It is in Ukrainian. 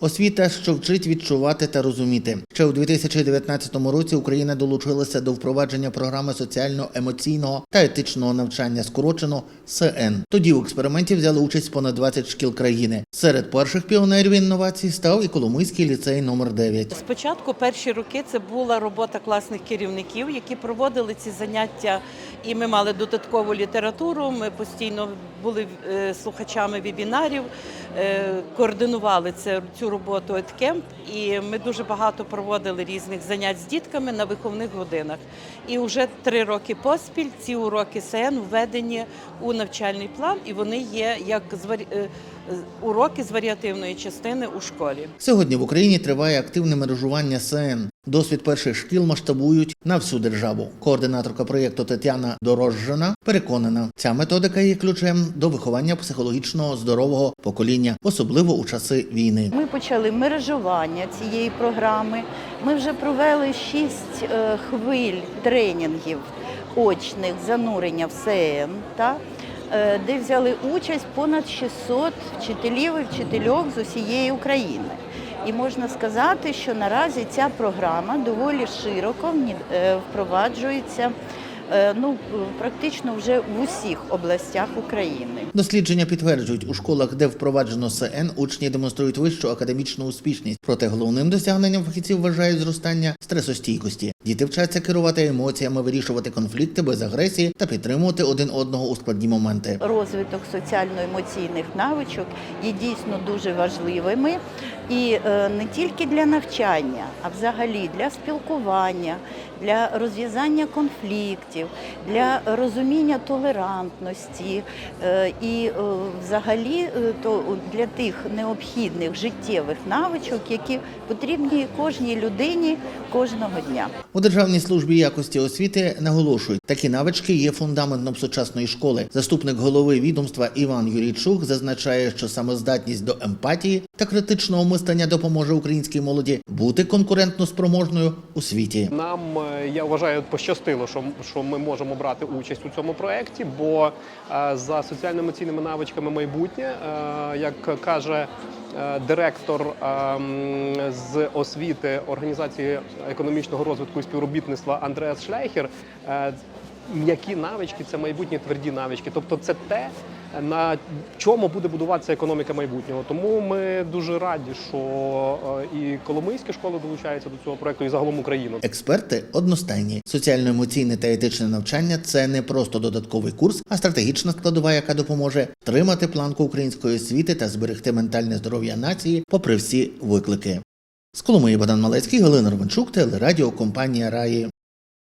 Освіта, що вчить відчувати та розуміти. Ще у 2019 році Україна долучилася до впровадження програми соціально-емоційного та етичного навчання, скорочено СН. Тоді у експерименті взяли участь понад 20 шкіл країни. Серед перших піонерів інновацій став і Коломийський ліцей номер 9 Спочатку перші роки це була робота класних керівників, які проводили ці заняття, і ми мали додаткову літературу. Ми постійно були е, слухачами вебінарів, координували це, цю роботу еткемп, і ми дуже багато проводили різних занять з дітками на виховних годинах. І вже три роки поспіль ці уроки СН введені у навчальний план, і вони є як е, уроки з варіативної частини у школі. Сьогодні в Україні триває активне мережування СН. Досвід перших шкіл масштабують на всю державу. Координаторка проєкту Тетяна Дорожжина переконана, ця методика є ключем до виховання психологічного здорового покоління, особливо у часи війни. Ми почали мережування цієї програми. Ми вже провели шість е, хвиль тренінгів очних занурення в СН, та, е, де взяли участь понад 600 вчителів і вчительок з усієї України. І можна сказати, що наразі ця програма доволі широко е, впроваджується ну, практично вже в усіх областях України. Дослідження підтверджують, у школах, де впроваджено СН, учні демонструють вищу академічну успішність. Проте головним досягненням фахівців вважають зростання стресостійкості. Діти вчаться керувати емоціями, вирішувати конфлікти без агресії та підтримувати один одного у складні моменти. розвиток соціально-емоційних навичок є дійсно дуже важливими і е, не тільки для навчання, а взагалі для спілкування, для розв'язання конфліктів, для розуміння толерантності е, і е, взагалі то для тих необхідних життєвих навичок, які потрібні кожній людині кожного дня. У Державній службі якості освіти наголошують, такі навички є фундаментом сучасної школи. Заступник голови відомства Іван Юрійчук зазначає, що самоздатність до емпатії та критичного мислення допоможе українській молоді бути конкурентно спроможною у світі. Нам е, я вважаю, пощастило, що, що ми можемо брати участь у цьому проєкті, бо е, за соціально-емоційними навичками майбутнє, е, як каже директор е, з освіти організації економічного розвитку і співробітництва Андреас Шляйхер. М'які навички це майбутні тверді навички. Тобто це те, на чому буде будуватися економіка майбутнього. Тому ми дуже раді, що е, і Коломийська школа долучається до цього проекту, і загалом Україна. Експерти одностайні. Соціально-емоційне та етичне навчання це не просто додатковий курс, а стратегічна складова, яка допоможе тримати планку української освіти та зберегти ментальне здоров'я нації попри всі виклики. З Коломиї Богдан Малецький, Галина Романчук, телерадіо компанія Раї.